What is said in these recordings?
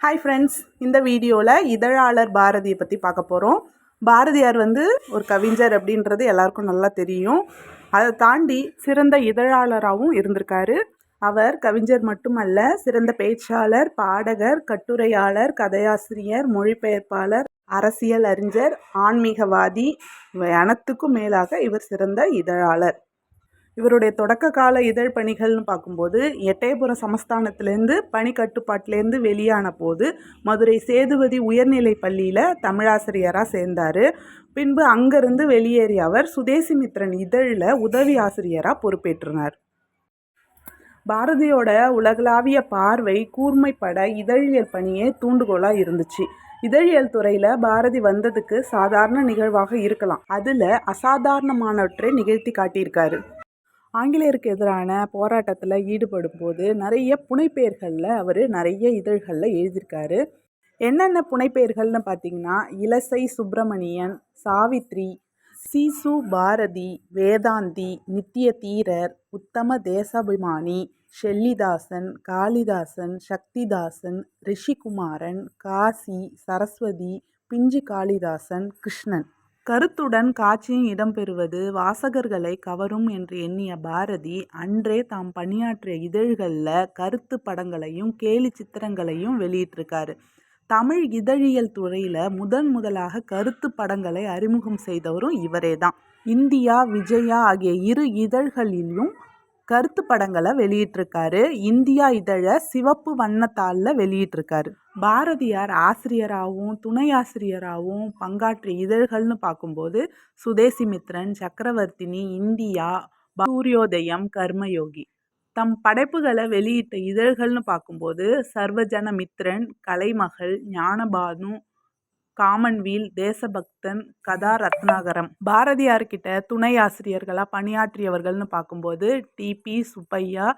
Hi friends இந்த வீடியோவில் இதழாளர் பாரதியை பற்றி பார்க்க போகிறோம் பாரதியார் வந்து ஒரு கவிஞர் அப்படின்றது எல்லாருக்கும் நல்லா தெரியும். அதை தாண்டி சிறந்த இதழாளராகவும் இருந்திருக்காரு. அவர் கவிஞர் மட்டுமல்ல சிறந்த பேச்சாளர் பாடகர் கட்டுரையாளர் கதையாசிரியர் மொழிபெயர்ப்பாளர் அரசியல் அறிஞர் ஆன்மீகவாதி இவை அனைத்துக்கும் மேலாக இவர் சிறந்த இதழாளர். இவருடைய தொடக்க கால இதழ் பணிகள்னு பார்க்கும்போது எட்டயபுரம் சமஸ்தானத்திலேருந்து பணி கட்டுப்பாட்டிலேருந்து வெளியான போது மதுரை சேதுபதி உயர்நிலை பள்ளியில் தமிழாசிரியராக சேர்ந்தார். பின்பு அங்கிருந்து வெளியேறிய அவர் சுதேசிமித்ரன் இதழில் உதவி ஆசிரியராக பொறுப்பேற்றினார். பாரதியோட உலகளாவிய பார்வை கூர்மைப்பட இதழியல் பணியே தூண்டுகோலாக இருந்துச்சு. இதழியல் துறையில் பாரதி வந்ததுக்கு சாதாரண நிகழ்வாக இருக்கலாம். அதில் அசாதாரணமானவற்றை நிகழ்த்தி காட்டியிருக்காரு. ஆங்கிலேயருக்கு எதிரான போராட்டத்தில் ஈடுபடும் போது நிறைய புனைப்பெயர்களில் அவர் நிறைய இதழ்களில் எழுதியிருக்காரு. என்னென்ன புனைப்பெயர்கள்னு பார்த்தீங்கன்னா இலசை சுப்பிரமணியன் சாவித்ரி சீசு பாரதி வேதாந்தி நித்திய தீரர் உத்தம தேசாபிமானி ஷெல்லிதாசன் காளிதாசன் சக்திதாசன் ரிஷிகுமாரன் காசி சரஸ்வதி பிஞ்சு காளிதாசன் கிருஷ்ணன். கருத்துடன் காட்சியும் இடம்பெறுவது வாசகர்களை கவரும் என்று எண்ணிய பாரதி அன்றே தாம் பணியாற்றிய இதழ்களில் கருத்து படங்களையும் கேலி சித்திரங்களையும் வெளியிட்டிருக்காரு. தமிழ் இதழியல் துறையில் முதன் முதலாக கருத்து படங்களை அறிமுகம் செய்தவரும் இவரே தான். இந்தியா விஜயா ஆகிய இரு இதழ்களிலும் கருத்து படங்களை வெளியிட்டிருக்காரு. இந்தியா இதழை சிவப்பு வண்ணத்தாளில் வெளியிட்டிருக்காரு. பாரதியார் ஆசிரியராகவும் துணை ஆசிரியராகவும் பங்காற்றிய இதழ்கள்னு பார்க்கும்போது சுதேசிமித்ரன் சக்கரவர்த்தினி இந்தியா சூரியோதயம் கர்மயோகி. தம் படைப்புகளை வெளியிட்ட இதழ்கள்னு பார்க்கும்போது சர்வஜன மித்ரன் கலைமகள் ஞானபானு காமன்வீல் தேசபக்தன் கதா ரத்னாகரம் பாரதியார்கிட்ட துணை ஆசிரியர்களாக பணியாற்றியவர்கள்னு பார்க்கும்போது டிபி சுப்பையா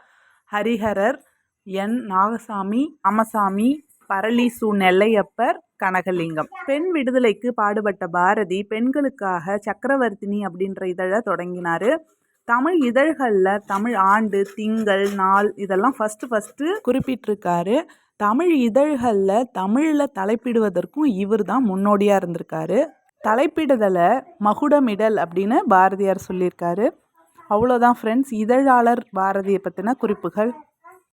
ஹரிஹரர் என். நாகசாமி ராமசாமி பரளிசு நெல்லையப்பர் கனகலிங்கம். பெண் விடுதலைக்கு பாடுபட்ட பாரதி பெண்களுக்காக சக்கரவர்த்தினி அப்படின்ற இதழை தொடங்கினார். தமிழ் இதழ்களில் தமிழ் ஆண்டு திங்கள் நாள் இதெல்லாம் ஃபஸ்ட்டு ஃபஸ்ட்டு குறிப்பிட்டிருக்காரு. தமிழ் இதழ்களில் தமிழில் தலைப்பிடுவதற்கும் இவர் தான் முன்னோடியாக இருந்திருக்காரு. தலைப்பிடுதலை மகுடமிடல் அப்படின்னு பாரதியார் சொல்லியிருக்காரு. அவ்வளோதான் ஃப்ரெண்ட்ஸ் இதழாளர் பாரதியை பற்றின குறிப்புகள்.